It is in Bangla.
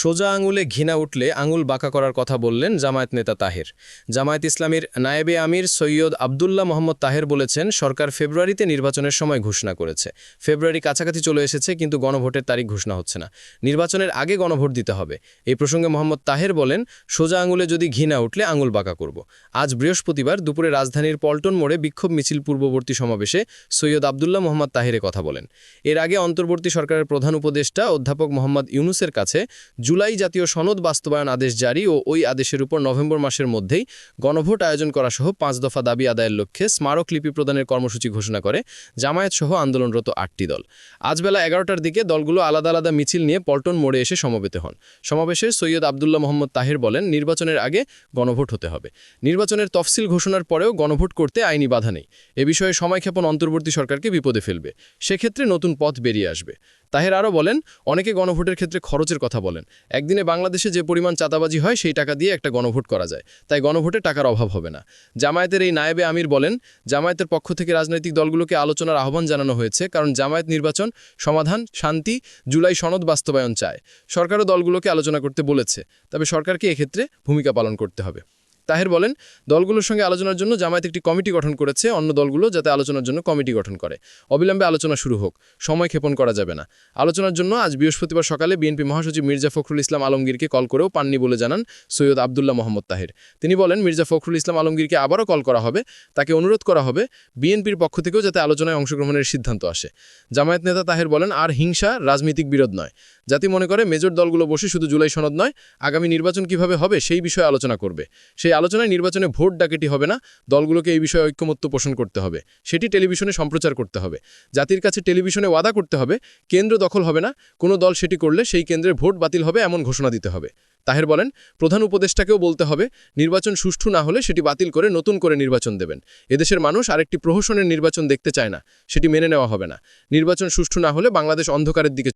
সোজা আঙুলে ঘৃণা উঠলে আঙুল বাঁকা করার কথা বললেন জামায়াত নেতা তাহের। জামায়াত ইসলামীর নায়েবে আমির সৈয়দ আবদুল্লাহ মোহাম্মদ তাহের বলেছেন, সরকার ফেব্রুয়ারিতে নির্বাচনের সময় ঘোষণা করেছে। ফেব্রুয়ারি কাছাকাছি চলে এসেছে, কিন্তু গণভোটের তারিখ ঘোষণা হচ্ছে না। নির্বাচনের আগে গণভোট দিতে হবে। এই প্রসঙ্গে মোহাম্মদ তাহের বলেন, সোজা আঙুলে যদি ঘৃণা উঠলে আঙুল বাঁকা করব। আজ বৃহস্পতিবার দুপুরে রাজধানীর পল্টন মোড়ে বিক্ষোভ মিছিল পূর্ববর্তী সমাবেশে সৈয়দ আবদুল্লাহ মোহাম্মদ তাহেরে কথা বলেন। এর আগে অন্তর্বর্তী সরকারের প্রধান উপদেষ্টা অধ্যাপক মোহাম্মদ ইউনুসের কাছে জুলাই জাতীয় সনদ বাস্তবায়ন আদেশ জারি ও ওই আদেশের উপর নভেম্বর মাসের মধ্যেই গণভোট আয়োজন করা সহ পাঁচ দফা দাবি আদায়ের লক্ষ্যে স্মারকলিপি প্রদানের কর্মসূচি ঘোষণা করে জামায়াত সহ আন্দোলনরত আটটি দল। আজ বেলা এগারোটার দিকে দলগুলো আলাদা আলাদা মিছিল নিয়ে পল্টন মোড়ে এসে সমবেত হন। সমাবেশে সৈয়দ আবদুল্লাহ মোহাম্মদ তাহের বলেন, নির্বাচনের আগে গণভোট হতে হবে। নির্বাচনের তফসিল ঘোষণার পরেও গণভোট করতে আইনি বাধা নেই। এ বিষয়ে সময়ক্ষেপণ অন্তর্বর্তী সরকারকে বিপদে ফেলবে। সেক্ষেত্রে নতুন পথ বেরিয়ে আসবে। তাহের আরও বলেন, অনেকে গণভোটের ক্ষেত্রে খরচের কথা বলেন। একদিনে বাংলাদেশে যে পরিমাণ চাঁদাবাজি হয়, সেই টাকা দিয়ে একটা গণভোট করা যায়। তাই গণভোটে টাকার অভাব হবে না। জামায়াতের এই নায়েবে আমির বলেন, জামায়াতের পক্ষ থেকে রাজনৈতিক দলগুলোকে আলোচনার আহ্বান জানানো হয়েছে, কারণ জামায়াত নির্বাচন সমাধান, শান্তি, জুলাই সনদ বাস্তবায়ন চায়। সরকারও দলগুলোকে আলোচনা করতে বলেছে, তবে সরকারকে এক্ষেত্রে ভূমিকা পালন করতে হবে। তাহের বলেন, দলগুলোর সঙ্গে আলোচনার জন্য জামায়াত একটি কমিটি গঠন করেছে, অন্য দলগুলো যাতে আলোচনার জন্য কমিটি গঠন করে। অবিলম্বে আলোচনা শুরু হোক, সময় ক্ষেপণ করা যাবে না। আলোচনার জন্য আজ বৃহস্পতিবার সকালে বিএনপি মহাসচিব মির্জা ফখরুল ইসলাম আলমগীরকে কল করেও পাননি বলে জানান সৈয়দ আবদুল্লাহ মোহাম্মদ তাহের। তিনি বলেন, মির্জা ফখরুল ইসলাম আলমগীরকে আবারও কল করা হবে, তাকে অনুরোধ করা হবে বিএনপির পক্ষ থেকেও যাতে আলোচনায় অংশগ্রহণের সিদ্ধান্ত আসে। জামায়াত নেতা তাহের বলেন, আর হিংসা রাজনৈতিক বিরোধ নয়। জাতি মনে করে মেজর দলগুলো বসে শুধু জুলাই সনদ নয়, আগামী নির্বাচন কীভাবে হবে সেই বিষয়ে আলোচনা করবে। সেই আলোচনায় নির্বাচনে ভোট ডাকেটি হবে না, দলগুলোকে এই বিষয়ে ঐক্যমত্য পোষণ করতে হবে। সেটি টেলিভিশনে সম্প্রচার করতে হবে। জাতির কাছে টেলিভিশনে ওয়াদা করতে হবে, কেন্দ্র দখল হবে না, কোনো দল সেটি করলে সেই কেন্দ্রের ভোট বাতিল হবে এমন ঘোষণা দিতে হবে। তাহের বলেন, প্রধান উপদেষ্টাকেও বলতে হবে, নির্বাচন সুষ্ঠু না হলে সেটি বাতিল করে নতুন করে নির্বাচন দেবেন। এদেশের মানুষ আরেকটি প্রহসনের নির্বাচন দেখতে চায় না, সেটি মেনে নেওয়া হবে না। নির্বাচন সুষ্ঠু না হলে বাংলাদেশ অন্ধকারের দিকে